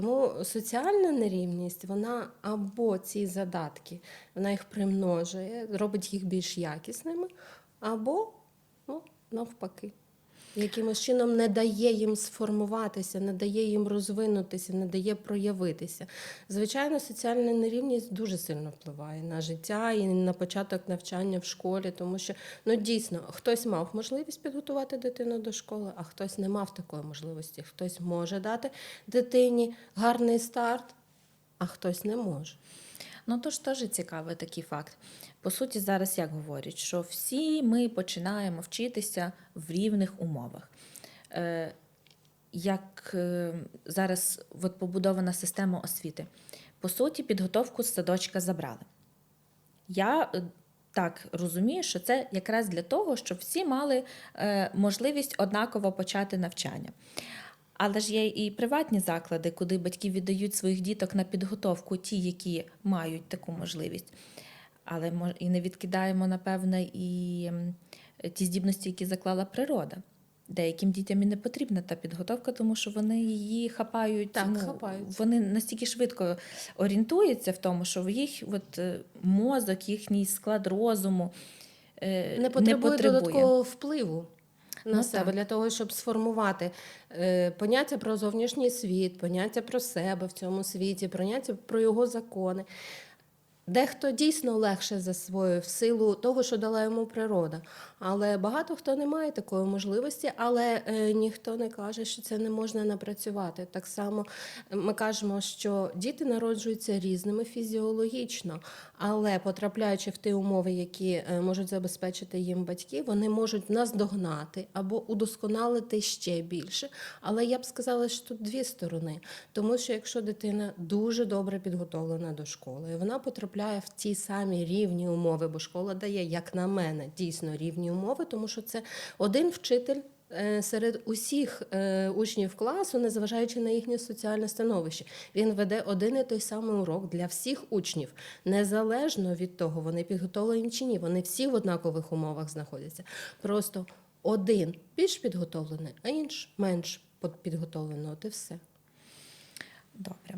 Тому соціальна нерівність, вона або ці задатки, вона їх примножує, робить їх більш якісними, або ну, навпаки. Якимось чином не дає їм сформуватися, не дає їм розвинутися, не дає проявитися. Звичайно, соціальна нерівність дуже сильно впливає на життя і на початок навчання в школі, тому що ну дійсно хтось мав можливість підготувати дитину до школи, а хтось не мав такої можливості. Хтось може дати дитині гарний старт, а хтось не може. Ну то ж теж цікавий такий факт. По суті, зараз як говорять, що всі ми починаємо вчитися в рівних умовах. Е, як е, зараз от побудована система освіти. По суті, підготовку з садочка забрали. Я е, так розумію, що це якраз для того, щоб всі мали можливість однаково почати навчання. Але ж є і приватні заклади, куди батьки віддають своїх діток на підготовку, ті, які мають таку можливість. Але і не відкидаємо, напевне, і ті здібності, які заклала природа. Деяким дітям і не потрібна та підготовка, тому що вони її хапають. Так, ну, хапають. Вони настільки швидко орієнтуються в тому, що в їх от, е, мозок, їхній склад розуму е, не потребує, додаткового впливу на Ну, себе так. для того, щоб сформувати е, поняття про зовнішній світ, поняття про себе в цьому світі, поняття про його закони. Дехто дійсно легше засвоїв силу того, що дала йому природа. Але багато хто не має такої можливості, але е, ніхто не каже, що це не можна напрацювати. Так само е, ми кажемо, що діти народжуються різними фізіологічно, але потрапляючи в ті умови, які е, можуть забезпечити їм батьки, вони можуть наздогнати або удосконалити ще більше. Але я б сказала, що тут дві сторони. Тому що якщо дитина дуже добре підготовлена до школи, і вона потрапляє в ті самі рівні умови, бо школа дає, як на мене, дійсно рівні умови, тому що це один вчитель. е, Серед усіх е, учнів класу, незважаючи на їхнє соціальне становище, він веде один і той самий урок для всіх учнів, незалежно від того, вони підготовлені чи ні. Вони всі в однакових умовах знаходяться. Просто один більш підготовлений, а інший менш підготовлений. От і все. Добре.